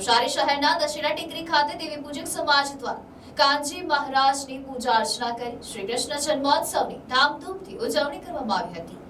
નવસારી શહેરના દશેરા ટેકરી ખાતે દેવી પૂજક સમાજ દ્વારા કાનજી મહારાજની પૂજા અર્ચના કરી શ્રી કૃષ્ણ જન્મોત્સવની ધામધૂમથી ઉજવણી કરવામાં આવી હતી.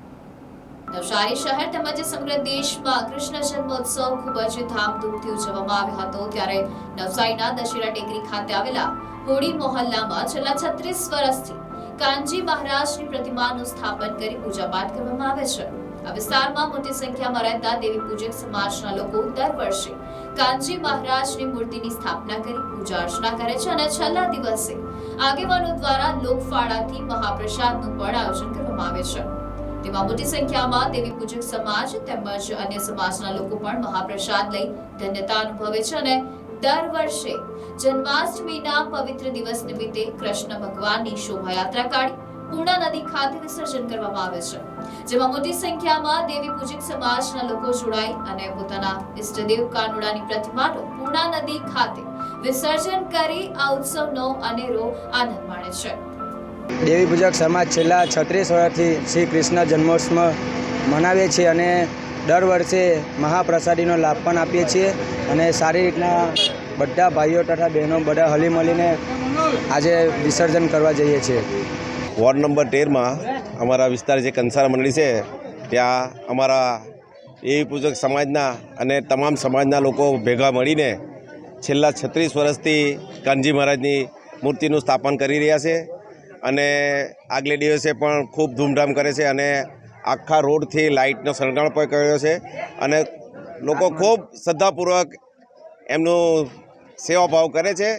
નવસારી શહેર તેમજ સમગ્ર દેશમાં કૃષ્ણ જન્મોત્સવ ખૂબ જ ધામધૂમથી ઉજવવામાં આવ્યો હતો. ત્યારે નવસારીના દશેરા ટેકરી ખાતે આવેલા હોળી મોહલ્લામાં છેલ્લા છત્રીસ વર્ષથી કાનજી મહારાજની પ્રતિમાનું સ્થાપન કરી પૂજાપાઠ કરવામાં આવે છે. આ વિસ્તારમાં મોટી સંખ્યામાં રહેતા દેવી પૂજક સમાજના લોકો દર વર્ષે કાનજી મહારાજની મૂર્તિની સ્થાપના કરી પૂજા અર્ચના કરે છે અને છેલ્લા દિવસે આગેવાનો દ્વારા લોકફાળાથી મહાપ્રસાદનું પણ આયોજન કરવામાં આવે છે. તેમાં મોટી સંખ્યામાં દેવી પૂજક સમાજ તેમજ અન્ય સમાજના લોકો પણ મહાપ્રસાદ લઈ ધન્યતા અનુભવે છે અને દર વર્ષે જન્માષ્ટમીના પવિત્ર દિવસ નિમિત્તે કૃષ્ણ ભગવાનની શોભાયાત્રા કાઢી પૂર્ણા નદી ખાતે વિસર્જન કરવામાં આવે છે. જેમાં મોટી સંખ્યામાં દેવી પૂજક સમાજના લોકો જોડાઈ અને પોતાના ઇષ્ટદેવ કાનુડાની પ્રતિમાનું પૂર્ણા નદી ખાતે વિસર્જન કરી આ ઉત્સવનો અનેરો આનંદ માણે છે. દેવી પૂજક સમાજ છેલ્લા છત્રીસ વર્ષથી શ્રી કૃષ્ણ જન્મોત્સવ મનાવીએ છીએ અને દર વર્ષે મહાપ્રસાદીનો લાભ પણ આપીએ છીએ અને સારી રીતના બધા ભાઈઓ તથા બહેનો બધા હળી મળીને આજે વિસર્જન કરવા જઈએ છીએ. વોર્ડ નંબર તેરમાં અમારા વિસ્તાર જે કંસાર મંડળી છે, ત્યાં અમારા એવી પૂજક સમાજના અને તમામ સમાજના લોકો ભેગા મળીને છેલ્લા છત્રીસ વર્ષથી કાનજી મહારાજની મૂર્તિનું સ્થાપન કરી રહ્યા છે અને આગલે દિવસે પણ ખૂબ ધૂમધામ કરે છે અને આખા રોડથી લાઇટનો શણગાર પણ કર્યો છે અને લોકો ખૂબ શ્રદ્ધાપૂર્વક એમનું સેવાભાવ કરે છે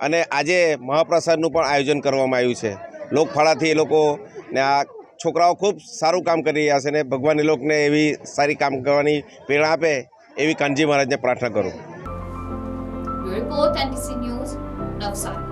અને આજે મહાપ્રસાદનું પણ આયોજન કરવામાં આવ્યું છે. લોકફાળાથી એ લોકો ને આ છોકરાઓ ખૂબ સારું કામ કરી રહ્યા છે ને ભગવાન એ લોકોને એવી સારી કામ કરવાની પ્રેરણા આપે એવી કાનજી મહારાજને પ્રાર્થના કરું. Report NTC news Navsari.